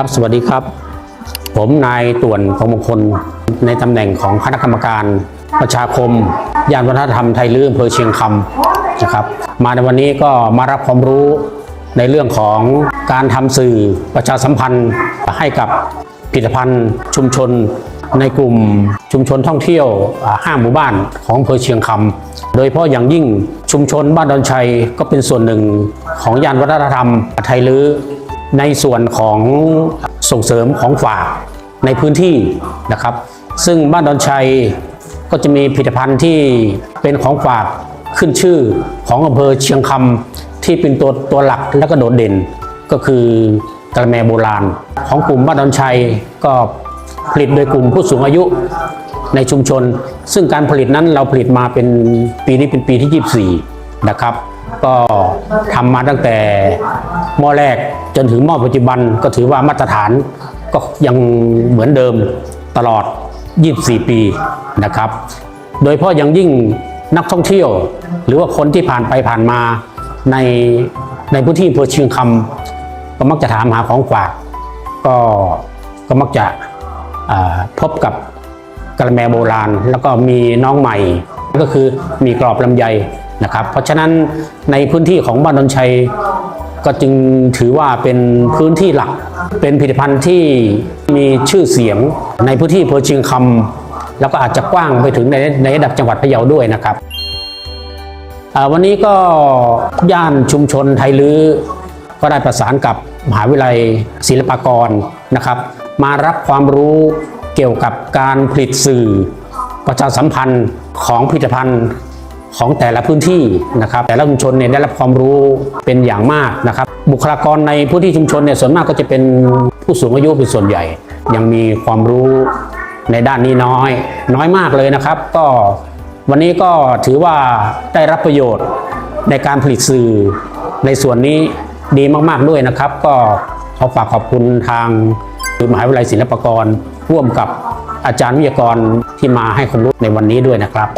ครับ สวัสดีครับ ผมนายต่วนของมงคล ในตำแหน่งของคณะกรรมการประชาคมยานวัฒนธรรมไทยลื้ออำเภอเชียงคำนะครับ มาในวันนี้ก็มารับความรู้ในเรื่องของการทำสื่อประชาสัมพันธ์ให้กับผลิตภัณฑ์ชุมชนในกลุ่มชุมชนท่องเที่ยวห้าหมู่บ้านของอำเภอเชียงคำโดยเฉพาะอย่างยิ่งชุมชนบ้านดอนชัยก็เป็นส่วนหนึ่งของยานวัฒนธรรมไทยลื้อ ในส่วนของส่งเสริมของฝากในพื้นที่นะครับ ซึ่งบ้านดอนชัยก็จะมีผลิตภัณฑ์ที่เป็นของฝากขึ้นชื่อของอำเภอเชียงคำที่เป็นตัวตัวหลักและก็โดดเด่น ก็คือกระแมโบราณ ของกลุ่มบ้านดอนชัยก็ผลิตโดยกลุ่มผู้สูงอายุในชุมชน ซึ่งการผลิตนั้นเราผลิตมาเป็นปีนี้เป็นปีที่ 24 นะครับ ก็ทำมาตั้งแต่หม้อแรกจนถึงหม้อปัจจุบันก็ถือว่ามาตรฐานก็ยังเหมือนเดิมตลอด 24 ปีนะครับ โดยเฉพาะอย่างยิ่งนักท่องเที่ยว หรือว่าคนที่ผ่านไปผ่านมาในในพื้นที่อำเภอเชียงคำก็มักจะถามหาของฝากก็ก็มักจะพบกับกระแมโบราณ แล้วก็มีน้องใหม่ ก็คือมีกรอบลำไย นะครับ เพราะฉะนั้นในพื้นที่ของบ้านดอนชัยก็จึงถือว่าเป็นพื้นที่หลัก เป็นผลิตภัณฑ์ที่มีชื่อเสียงในพื้นที่เภอเชียงคำแล้วก็อาจจะกว้างไปถึงในในระดับจังหวัดพะเยาด้วยนะครับวันนี้ก็ย่านชุมชนไทยลื้อก็ได้ประสานกับมหาวิทยาลัยศิลปากรนะครับ มารับความรู้เกี่ยวกับการผลิตสื่อ ประชาสัมพันธ์ของผลิตภัณฑ์ ของแต่ละพื้นที่นะครับ แต่ละชุมชนเนี่ยได้รับความรู้เป็นอย่างมากนะครับ บุคลากรในพื้นที่ชุมชนเนี่ยส่วนมากก็จะเป็นผู้สูงอายุเป็นส่วนใหญ่ ยังมีความรู้ในด้านนี้น้อย น้อยมากเลยนะครับ ก็วันนี้ก็ถือว่าได้รับประโยชน์ในการผลิตสื่อในส่วนนี้ดีมากๆด้วยนะครับ ก็ขอฝากขอบคุณทางมหาวิทยาลัยศิลปากร ร่วมกับอาจารย์วิทยากรที่มาให้ความรู้ในวันนี้ด้วยนะครับ